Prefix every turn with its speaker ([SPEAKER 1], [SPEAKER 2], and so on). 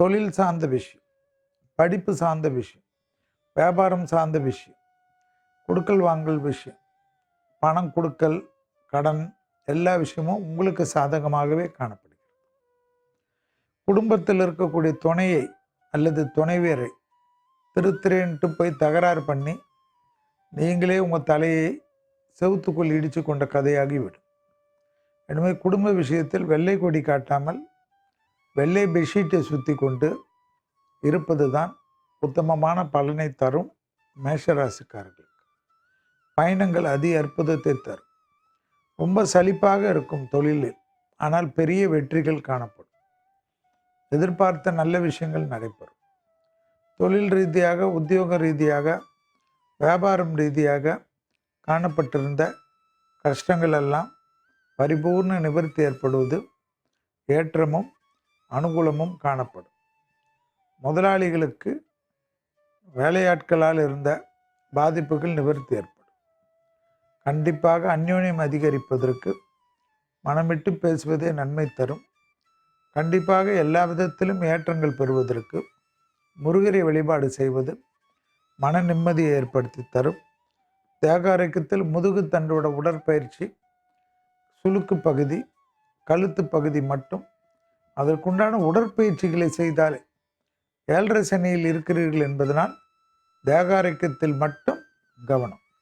[SPEAKER 1] தொழில் சார்ந்த விஷயம் படிப்பு சார்ந்த விஷயம் வியாபாரம் சார்ந்த விஷயம் கொடுக்கல் வாங்கல் விஷயம் பணம் கொடுக்கல் கடன் எல்லா விஷயமும் உங்களுக்கு சாதகமாகவே காணப்படுகிறது. குடும்பத்தில் இருக்கக்கூடிய துணையை அல்லது துணைவியரை திருத்திரேன்ட்டு போய் தகராறு பண்ணி நீங்களே உங்கள் தலையை செவுத்துக்குள் இடித்து கொண்ட கதையாகிவிடும். எனவே குடும்ப விஷயத்தில் வெள்ளை கொடி காட்டாமல் வெள்ளை பெட்ஷீட்டை சுற்றி கொண்டு இருப்பது தான் உத்தமமான பலனை தரும் மேஷராசிக்காரர்களுக்கு. பயணங்கள் அதி அற்புதத்தை தரும். ரொம்ப சலிப்பாக இருக்கும் தொழிலில் ஆனால் பெரிய வெற்றிகள் காணப்படும். எதிர்பார்த்த நல்ல விஷயங்கள் நடைபெறும். தொழில் ரீதியாக உத்தியோக ரீதியாக வியாபாரம் ரீதியாக காணப்பட்டிருந்த கஷ்டங்கள் எல்லாம் பரிபூர்ண நிவர்த்தி ஏற்படுவது ஏற்றமும் அனுகூலமும் காணப்படும். முதலாளிகளுக்கு வேலையாட்களால் இருந்த பாதிப்புகள் நிவர்த்தி ஏற்படும். கண்டிப்பாக அந்யோன்யம் அதிகரிப்பதற்கு மனமிட்டு பேசுவதே நன்மை தரும். கண்டிப்பாக எல்லா விதத்திலும் ஏற்றங்கள் பெறுவதற்கு முருகரை வழிபாடு செய்வது மன நிம்மதியை ஏற்படுத்தி தரும். தேகாரக்கத்தில் முதுகு தண்டோட உடற்பயிற்சி சுளுக்கு பகுதி கழுத்து பகுதி மட்டும் அதற்குண்டான உடற்பயிற்சிகளை செய்தாலே ஏழரை சனியில் இருக்கிறீர்கள் என்பதனால் தேகாரக்கத்தில் மட்டும் கவனம்.